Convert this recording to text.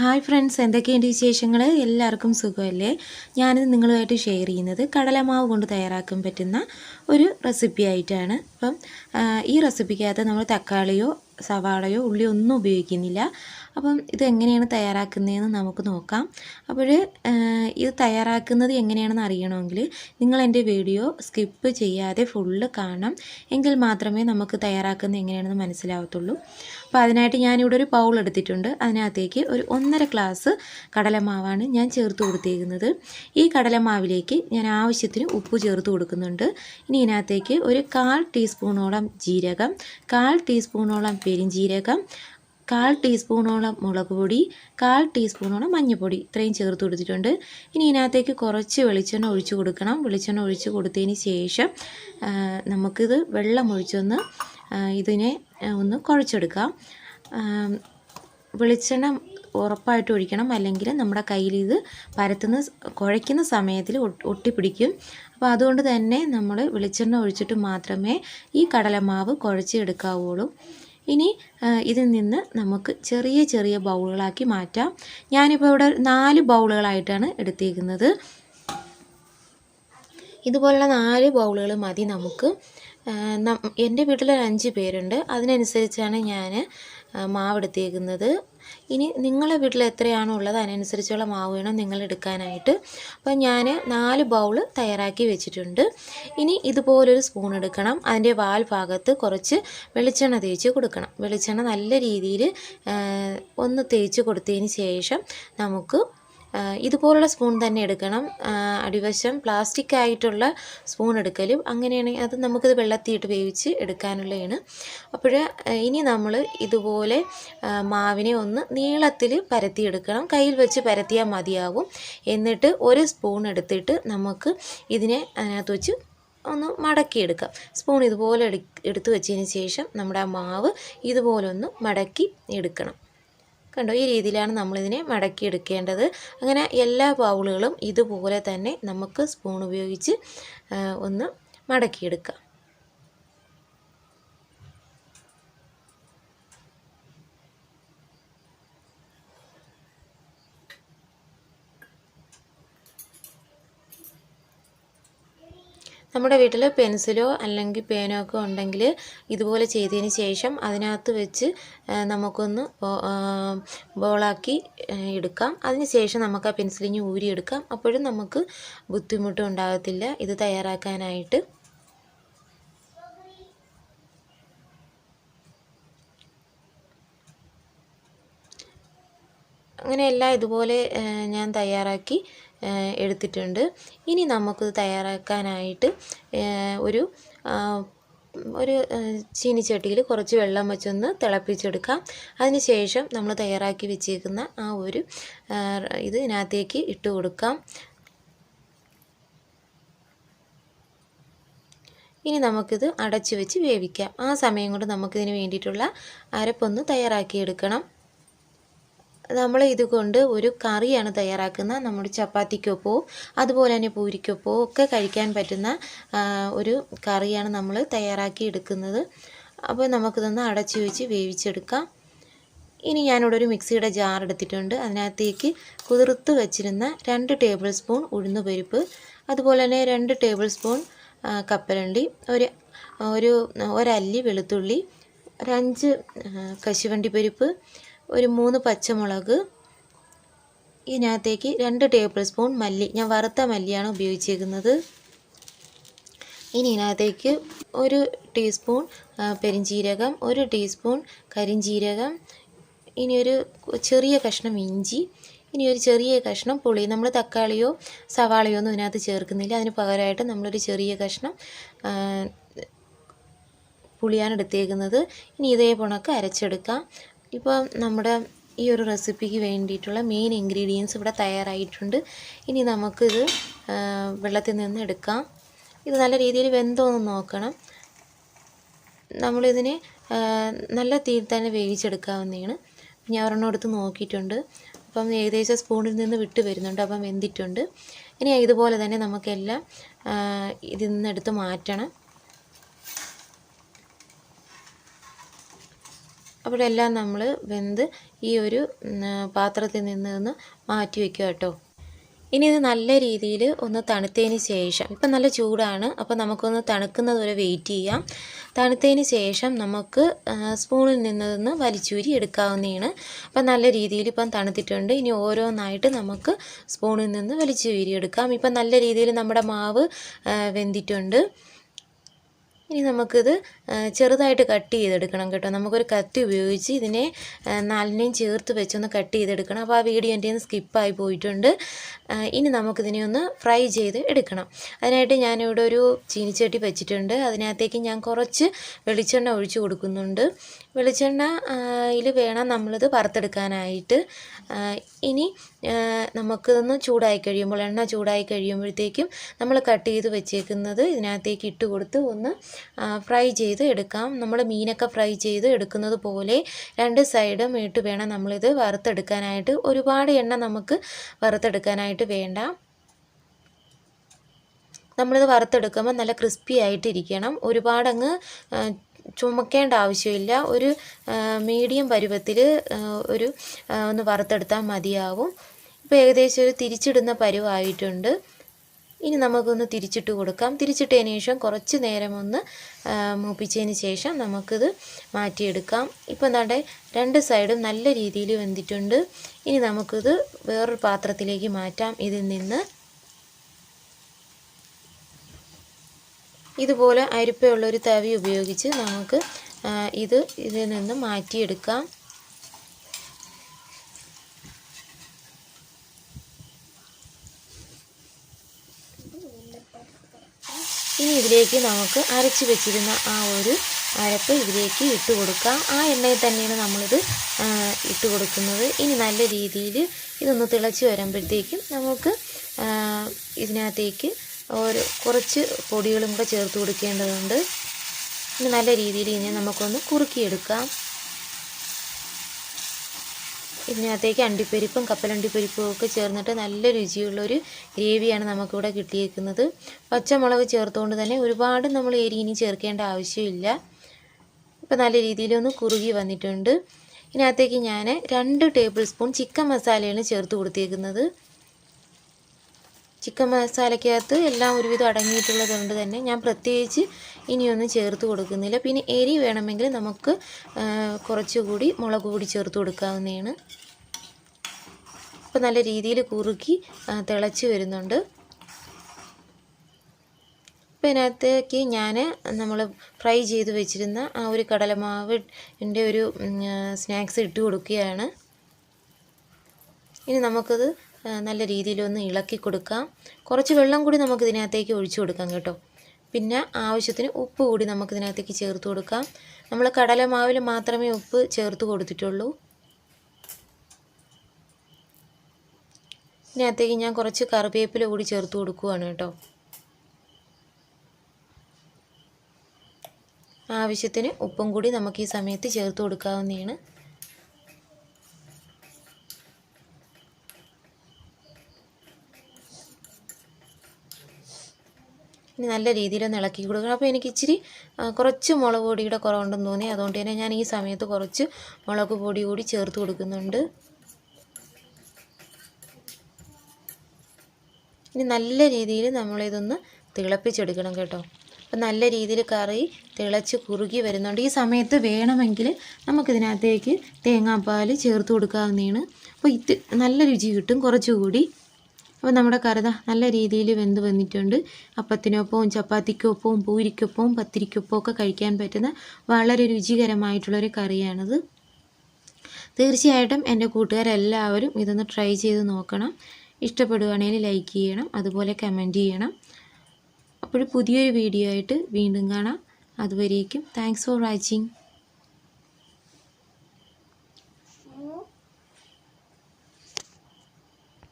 Hi friends എന്തൊക്കെയുണ്ട് വിശേഷങ്ങൾ എല്ലാവർക്കും സുഖമല്ലേ? ഞാനിത് നിങ്ങളുമായിട്ട് ഷെയർ ചെയ്യുന്നത് കടലമാവ് കൊണ്ട് തയ്യാറാക്കാൻ പറ്റുന്ന ഒരു റെസിപ്പി ആയിട്ടാണ്. അപ്പം ഈ റെസിപ്പിക്കകത്ത് നമ്മൾ തക്കാളിയോ സവാളയോ ഉള്ളിയോ ഒന്നും ഉപയോഗിക്കുന്നില്ല. അപ്പം ഇത് എങ്ങനെയാണ് തയ്യാറാക്കുന്നതെന്ന് നമുക്ക് നോക്കാം. അപ്പോൾ ഇത് തയ്യാറാക്കുന്നത് എങ്ങനെയാണെന്ന് അറിയണമെങ്കിൽ നിങ്ങൾ എന്റെ വീഡിയോ സ്കിപ്പ് ചെയ്യാതെ ഫുള്ള് കാണണം. എങ്കിൽ മാത്രമേ നമുക്ക് തയ്യാറാക്കുന്നത് എങ്ങനെയാണെന്ന് മനസ്സിലാവത്തുള്ളൂ. അപ്പോൾ അതിനായിട്ട് ഞാനിവിടെ ഒരു പൗൾ എടുത്തിട്ടുണ്ട്. അതിനകത്തേക്ക് ഒരു ഒന്നര ഗ്ലാസ് കടലമാവാണ് ഞാൻ ചേർത്ത് കൊടുത്തേക്കുന്നത്. ഈ കടലമാവിലേക്ക് ഞാൻ ആവശ്യത്തിന് ഉപ്പ് ചേർത്ത് കൊടുക്കുന്നുണ്ട്. ഇനി ഇതിനകത്തേക്ക് ഒരു കാൽ ടീസ്പൂണോളം ജീരകം കാൽ ടീസ്പൂണോളം പെരിഞ്ജീരകം കാൽ ടീസ്പൂണോളം മുളക് പൊടി കാൽ ടീസ്പൂണോളം മഞ്ഞൾപ്പൊടി. ഇത്രയും ചേർത്ത് കൊടുത്തിട്ടുണ്ട്. ഇനി ഇതിനകത്തേക്ക് കുറച്ച് വെളിച്ചെണ്ണ ഒഴിച്ചു കൊടുക്കണം. വെളിച്ചെണ്ണ ഒഴിച്ച് കൊടുത്തതിന് ശേഷം നമുക്കിത് വെള്ളം ഒഴിച്ചൊന്ന് ഇതിനെ ഒന്ന് കുഴച്ചെടുക്കാം. വെളിച്ചെണ്ണ ഉറപ്പായിട്ട് ഒഴിക്കണം. അല്ലെങ്കിൽ നമ്മുടെ കയ്യിൽ ഇത് പരത്തുന്ന കുഴയ്ക്കുന്ന സമയത്തിൽ ഒട്ട് ഒട്ടിപ്പിടിക്കും. അപ്പോൾ അതുകൊണ്ട് തന്നെ നമ്മൾ വെളിച്ചെണ്ണ ഒഴിച്ചിട്ട് മാത്രമേ ഈ കടലമാവ് കുഴച്ചെടുക്കാവുള്ളൂ. ഇനി ഇതിൽ നിന്ന് നമുക്ക് ചെറിയ ചെറിയ ബൗളുകളാക്കി മാറ്റാം. ഞാനിപ്പോൾ ഇവിടെ നാല് ബൗളുകളായിട്ടാണ് എടുത്തിരിക്കുന്നത് ഇതുപോലുള്ള നാല് ബൗളുകൾ മതി നമുക്ക്. എന്റെ വീട്ടിൽ അഞ്ച് പേരുണ്ട്. അതിനനുസരിച്ചാണ് ഞാൻ മാവ് എടുത്തേക്കുന്നത് ഇനി നിങ്ങളെ വീട്ടിൽ എത്രയാണോ ഉള്ളത് അതിനനുസരിച്ചുള്ള മാവ് വേണം നിങ്ങൾ എടുക്കാനായിട്ട്. അപ്പം ഞാൻ നാല് ബൗൾ തയ്യാറാക്കി വെച്ചിട്ടുണ്ട്. ഇനി ഇതുപോലൊരു സ്പൂൺ എടുക്കണം. അതിന്റെ വാൽ ഭാഗത്ത് കുറച്ച് വെളിച്ചെണ്ണ തേച്ച് കൊടുക്കണം. വെളിച്ചെണ്ണ നല്ല രീതിയിൽ ഒന്ന് തേച്ച് കൊടുത്തതിന് ശേഷം നമുക്ക് ഇതുപോലുള്ള സ്പൂൺ തന്നെ എടുക്കണം. അടിവശം പ്ലാസ്റ്റിക് ആയിട്ടുള്ള സ്പൂൺ എടുക്കലും അങ്ങനെയാണെങ്കിൽ അത് നമുക്കിത് വെള്ളത്തിയിട്ട് വേവിച്ച് എടുക്കാനുള്ളതാണ്. അപ്പോൾ ഇനി നമ്മൾ ഇതുപോലെ മാവിനെ ഒന്ന് നീളത്തിൽ പരത്തിയെടുക്കണം. കയ്യിൽ വെച്ച് പരത്തിയാൽ മതിയാകും എന്നിട്ട് ഒരു സ്പൂൺ എടുത്തിട്ട് നമുക്ക് ഇതിനെ അതിനകത്ത് വെച്ച് ഒന്ന് മടക്കിയെടുക്കാം. സ്പൂൺ ഇതുപോലെ എടുത്തു വെച്ചതിന് ശേഷം നമ്മുടെ ആ മാവ് ഇതുപോലെ ഒന്ന് മടക്കി എടുക്കണം. കണ്ടോ ഈ രീതിയിലാണ് നമ്മളിതിനെ മടക്കി എടുക്കേണ്ടത് അങ്ങനെ എല്ലാ ബൗളുകളും ഇതുപോലെ തന്നെ നമുക്ക് സ്പൂൺ ഉപയോഗിച്ച് ഒന്ന് മടക്കിയെടുക്കാം. നമ്മുടെ വീട്ടിൽ പെൻസിലോ അല്ലെങ്കിൽ പേനോ ഒക്കെ ഉണ്ടെങ്കിൽ ഇതുപോലെ ചെയ്തതിന് ശേഷം അതിനകത്ത് വെച്ച് നമുക്കൊന്ന് ബോളാക്കി എടുക്കാം. അതിന് ശേഷം നമുക്ക് ആ പെൻസിലിന് ഊരിയെടുക്കാം. അപ്പോഴും നമുക്ക് ബുദ്ധിമുട്ടും ഉണ്ടാകത്തില്ല. ഇത് തയ്യാറാക്കാനായിട്ട്. അങ്ങനെ എല്ലാം ഇതുപോലെ ഞാൻ തയ്യാറാക്കി എടുത്തിട്ടുണ്ട്. ഇനി നമുക്ക് തയ്യാറാക്കാനായിട്ട് ഒരു ഒരു ചീനിച്ചട്ടിയിൽ കുറച്ച് വെള്ളം വെച്ചൊന്ന് തിളപ്പിച്ചെടുക്കാം. അതിന് ശേഷം നമ്മൾ തയ്യാറാക്കി വെച്ചേക്കുന്ന ആ ഒരു ഇത് ഇതിനകത്തേക്ക് ഇട്ട് കൊടുക്കാം. ഇനി നമുക്കിത് അടച്ചു വെച്ച് വേവിക്കാം. ആ സമയം കൊണ്ട് നമുക്കിതിന് വേണ്ടിയിട്ടുള്ള അരപ്പൊന്ന് തയ്യാറാക്കിയെടുക്കണം. നമ്മൾ ഇതുകൊണ്ട് ഒരു കറിയാണ് തയ്യാറാക്കുന്നത് നമ്മുടെ ചപ്പാത്തിക്കൊപ്പോ അതുപോലെ തന്നെ പൂരിക്കൊപ്പോ ഒക്കെ കഴിക്കാൻ പറ്റുന്ന ഒരു കറിയാണ് നമ്മൾ തയ്യാറാക്കി എടുക്കുന്നത്. അപ്പോൾ നമുക്കിതൊന്ന് അടച്ചു വെച്ച് വേവിച്ചെടുക്കാം. ഇനി ഞാനിവിടെ ഒരു മിക്സിയുടെ ജാർ എടുത്തിട്ടുണ്ട്. അതിനകത്തേക്ക് കുതിർത്ത് വെച്ചിരുന്ന രണ്ട് ടേബിൾ സ്പൂൺ ഉഴുന്നുപരിപ്പ് അതുപോലെ തന്നെ രണ്ട് ടേബിൾ സ്പൂൺ കപ്പലണ്ടി ഒരു ഒരു ഒരല്ലി വെളുത്തുള്ളി ഒരഞ്ച് കശുവണ്ടി പരിപ്പ് ഒരു മൂന്ന് പച്ചമുളക്. ഇതിനകത്തേക്ക് രണ്ട് ടേബിൾ സ്പൂൺ മല്ലി. ഞാൻ വറുത്ത മല്ലിയാണ് ഉപയോഗിച്ചിരിക്കുന്നത് ഇനി ഇതിനകത്തേക്ക് ഒരു ടീസ്പൂൺ പെരിഞ്ചീരകം ഒരു ടീസ്പൂൺ കരിഞ്ചീരകം ഇനി ഒരു ചെറിയ കഷ്ണം ഇഞ്ചി ഇനി ഒരു ചെറിയ കഷ്ണം പുളി. നമ്മൾ തക്കാളിയോ സവാളയോ ഒന്നും ഇതിനകത്ത് ചേർക്കുന്നില്ല. അതിന് പകരമായിട്ട് നമ്മളൊരു ചെറിയ കഷ്ണം പുളിയാണ് എടുത്തേക്കുന്നത്. ഇനി ഇതേ പുണക്ക് അരച്ചെടുക്കാം. ഇപ്പോൾ നമ്മുടെ ഈ ഒരു റെസിപ്പിക്ക് വേണ്ടിയിട്ടുള്ള മെയിൻ ഇൻഗ്രീഡിയൻസ് ഇവിടെ തയ്യാറായിട്ടുണ്ട്. ഇനി നമുക്കിത് വെള്ളത്തിൽ നിന്ന് എടുക്കാം. ഇത് നല്ല രീതിയിൽ വെന്തോന്ന് നോക്കണം. നമ്മളിതിനെ നല്ല തീയിൽ തന്നെ വേവിച്ചെടുക്കാവുന്നതാണ്. ഞാൻ ഒരെണ്ണം എടുത്ത് നോക്കിയിട്ടുണ്ട്. അപ്പം ഏകദേശം സ്പൂണിൽ നിന്ന് വിട്ട് വരുന്നുണ്ട് അപ്പം വെന്തിട്ടുണ്ട്. ഇനി ഇതുപോലെ തന്നെ നമുക്കെല്ലാം ഇതിൽ നിന്ന് എടുത്ത് മാറ്റണം. അപ്പോഴെല്ലാം നമ്മൾ വെന്ത് ഈ ഒരു പാത്രത്തിൽ നിന്ന് ഒന്ന് മാറ്റി വയ്ക്കുക കേട്ടോ. ഇനി ഇത് നല്ല രീതിയിൽ ഒന്ന് തണുത്തതിന് ശേഷം ഇപ്പം നല്ല ചൂടാണ് അപ്പോൾ നമുക്കൊന്ന് തണുക്കുന്നത് വരെ വെയിറ്റ് ചെയ്യാം. തണുത്തതിന് ശേഷം നമുക്ക് സ്പൂണിൽ നിന്നതൊന്ന് വലിച്ചൂരി എടുക്കാവുന്നതാണ്. അപ്പം നല്ല രീതിയിൽ ഇപ്പം തണുത്തിട്ടുണ്ട്. ഇനി ഓരോന്നായിട്ട് നമുക്ക് സ്പൂണിൽ നിന്ന് വലിച്ചൂരി എടുക്കാം. ഇപ്പം നല്ല രീതിയിൽ നമ്മുടെ മാവ് വെന്തിട്ടുണ്ട്. ഇനി നമുക്കിത് ചെറുതായിട്ട് കട്ട് ചെയ്തെടുക്കണം കേട്ടോ. നമുക്കൊരു കത്തി ഉപയോഗിച്ച് ഇതിനെ നാലിനെയും ചേർത്ത് വെച്ചൊന്ന് കട്ട് ചെയ്തെടുക്കണം. അപ്പോൾ ആ വീഡിയോ എന്റെ നിന്ന് സ്കിപ്പായി പോയിട്ടുണ്ട്. ഇനി നമുക്കിതിനെ ഒന്ന് ഫ്രൈ ചെയ്ത് എടുക്കണം. അതിനായിട്ട് ഞാനിവിടെ ഒരു ചീനിച്ചട്ടി വെച്ചിട്ടുണ്ട്. അതിനകത്തേക്ക് ഞാൻ കുറച്ച് വെളിച്ചെണ്ണ ഒഴിച്ചു കൊടുക്കുന്നുണ്ട്. വെളിച്ചെണ്ണ ഇതിൽ വേണം നമ്മളിത് വറുത്തെടുക്കാനായിട്ട്. ഇനി നമുക്കിതൊന്ന് ചൂടായി കഴിയുമ്പോൾ എണ്ണ ചൂടായി കഴിയുമ്പോഴത്തേക്കും നമ്മൾ കട്ട് ചെയ്ത് വെച്ചേക്കുന്നത് ഇതിനകത്തേക്ക് ഇട്ട് കൊടുത്ത് ഒന്ന് ഫ്രൈ ചെയ്ത് എടുക്കാം. നമ്മൾ മീനൊക്കെ ഫ്രൈ ചെയ്ത് എടുക്കുന്നത് പോലെ രണ്ട് സൈഡും ഇട്ട് വേണം നമ്മളിത് വറുത്തെടുക്കാനായിട്ട്. ഒരുപാട് എണ്ണ നമുക്ക് വറുത്തെടുക്കാനായിട്ട് വേണ്ട. നമ്മളിത് വറുത്തെടുക്കുമ്പോൾ നല്ല ക്രിസ്പി ആയിട്ടിരിക്കണം. ഒരുപാടങ്ങ് ചുമക്കേണ്ട ആവശ്യമില്ല. ഒരു മീഡിയം പരുവത്തിൽ ഒരു ഒന്ന് വറുത്തെടുത്താൽ മതിയാവും. ഇപ്പോൾ ഏകദേശം ഒരു തിരിച്ചിടുന്ന പരുവായിട്ടുണ്ട്. ഇനി നമുക്കൊന്ന് തിരിച്ചിട്ട് കൊടുക്കാം. തിരിച്ചിട്ടതിന് ശേഷം കുറച്ച് നേരം ഒന്ന് മൂപ്പിച്ചതിന് ശേഷം നമുക്കിത് മാറ്റിയെടുക്കാം. ഇപ്പം നടെ രണ്ട് സൈഡും നല്ല രീതിയിൽ വെന്തിട്ടുണ്ട്. ഇനി നമുക്കിത് വേറൊരു പാത്രത്തിലേക്ക് മാറ്റാം. ഇതിൽ നിന്ന് ഇതുപോലെ അരിപ്പയുള്ള ഒരു തവി ഉപയോഗിച്ച് നമുക്ക് ഇത് ഇതിൽ നിന്ന് മാറ്റിയെടുക്കാം. ഇനി ഇതിലേക്ക് നമുക്ക് അരച്ച് വെച്ചിരുന്ന ആ ഒരു അരപ്പ് ഇതിലേക്ക് ഇട്ട് കൊടുക്കാം. ആ എണ്ണയിൽ തന്നെയാണ് നമ്മളിത് ഇട്ട് കൊടുക്കുന്നത്. ഇനി നല്ല രീതിയിൽ ഇതൊന്ന് തിളച്ച് വരുമ്പോഴത്തേക്കും നമുക്ക് ഇതിനകത്തേക്ക് ഒരു കുറച്ച് പൊടികളും കൂടെ ചേർത്ത് കൊടുക്കേണ്ടതുണ്ട്. ഇനി നല്ല രീതിയിൽ ഇനി നമുക്കൊന്ന് കുറുക്കിയെടുക്കാം. ഇതിനകത്തേക്ക് അണ്ടിപ്പരിപ്പും കപ്പലണ്ടിപ്പരിപ്പും ഒക്കെ ചേർന്നിട്ട് നല്ല രുചിയുള്ളൊരു ഗ്രേവിയാണ് നമുക്കിവിടെ കിട്ടിയിരിക്കുന്നത് പച്ചമുളക് ചേർത്തുകൊണ്ട് തന്നെ ഒരുപാട് നമ്മൾ എരി ഇനി ചേർക്കേണ്ട ആവശ്യമില്ല. ഇപ്പം നല്ല രീതിയിലൊന്ന് കുറുകി വന്നിട്ടുണ്ട്. ഇതിനകത്തേക്ക് ഞാൻ രണ്ട് ടേബിൾ സ്പൂൺ ചിക്കൻ മസാലയാണ് ചേർത്ത് കൊടുത്തേക്കുന്നത്. ചിക്കൻ മസാലയ്ക്കകത്ത് എല്ലാം ഒരുവിധം അടങ്ങിയിട്ടുള്ളത് കൊണ്ട് തന്നെ ഞാൻ പ്രത്യേകിച്ച് ഇനിയൊന്നും ചേർത്ത് കൊടുക്കുന്നില്ല. പിന്നെ എരി വേണമെങ്കിൽ നമുക്ക് കുറച്ചുകൂടി മുളക് പൊടി ചേർത്ത് കൊടുക്കാവുന്നതാണ്. അപ്പോൾ നല്ല രീതിയിൽ കുറുക്കി തിളച്ച് വരുന്നുണ്ട്. അപ്പോൾ ഇതിനകത്തേക്ക് ഞാൻ നമ്മൾ ഫ്രൈ ചെയ്ത് വെച്ചിരുന്ന ആ ഒരു കടലമാവിന്റെ ഒരു സ്നാക്സ് ഇട്ട് കൊടുക്കുകയാണ്. ഇനി നമുക്കത് നല്ല രീതിയിലൊന്ന് ഇളക്കി കൊടുക്കാം. കുറച്ച് വെള്ളം കൂടി നമുക്ക് ഇതിനകത്തേക്ക് ഒഴിച്ചു കൊടുക്കാം കേട്ടോ. പിന്നെ ആവശ്യത്തിന് ഉപ്പ് കൂടി നമുക്ക് ഇതിനകത്തേക്ക് ചേർത്ത് കൊടുക്കാം. നമ്മൾ കടലമാവിൽ മാത്രമേ ഉപ്പ് ചേർത്ത് കൊടുത്തിട്ടുള്ളൂ. ഇതിനകത്തേക്ക് ഞാൻ കുറച്ച് കറിവേപ്പില കൂടി ചേർത്ത് കൊടുക്കുവാണ് കേട്ടോ. ആവശ്യത്തിന് ഉപ്പും കൂടി നമുക്ക് ഈ സമയത്ത് ചേർത്ത് കൊടുക്കാവുന്നതാണ്. ഇനി നല്ല രീതിയിലൊന്ന് ഇളക്കി കൊടുക്കണം. അപ്പോൾ എനിക്ക് ഇച്ചിരി കുറച്ച് മുളക് പൊടിയുടെ കുറവുണ്ടെന്ന് തോന്നി. അതുകൊണ്ട് തന്നെ ഞാൻ ഈ സമയത്ത് കുറച്ച് മുളക് പൊടി കൂടി ചേർത്ത് കൊടുക്കുന്നുണ്ട്. ഇനി നല്ല രീതിയിൽ നമ്മളിതൊന്ന് തിളപ്പിച്ചെടുക്കണം കേട്ടോ. അപ്പം നല്ല രീതിയിൽ കറി തിളച്ച് കുറുകി വരുന്നുണ്ട്. ഈ സമയത്ത് വേണമെങ്കിൽ നമുക്കിതിനകത്തേക്ക് തേങ്ങാപ്പാൽ ചേർത്ത് കൊടുക്കാവുന്നതാണ്. അപ്പോൾ ഇത് നല്ല രുചി കിട്ടും കുറച്ചുകൂടി. അപ്പോൾ നമ്മുടെ കറുത നല്ല രീതിയിൽ വെന്ത് വന്നിട്ടുണ്ട്. അപ്പത്തിനൊപ്പവും ചപ്പാത്തിക്കൊപ്പവും പൂരിക്കൊപ്പവും പത്തിരിക്കൊപ്പവും ഒക്കെ കഴിക്കാൻ പറ്റുന്ന വളരെ രുചികരമായിട്ടുള്ളൊരു കറിയാണിത്. തീർച്ചയായിട്ടും എന്റെ കൂട്ടുകാരെല്ലാവരും ഇതൊന്ന് ട്രൈ ചെയ്ത് നോക്കണം. ഇഷ്ടപ്പെടുവാണെങ്കിൽ ലൈക്ക് ചെയ്യണം അതുപോലെ കമന്റ് ചെയ്യണം. അപ്പോൾ പുതിയൊരു വീഡിയോ ആയിട്ട് വീണ്ടും കാണാം. അതുവരേക്കും താങ്ക്സ് ഫോർ വാച്ചിങ്.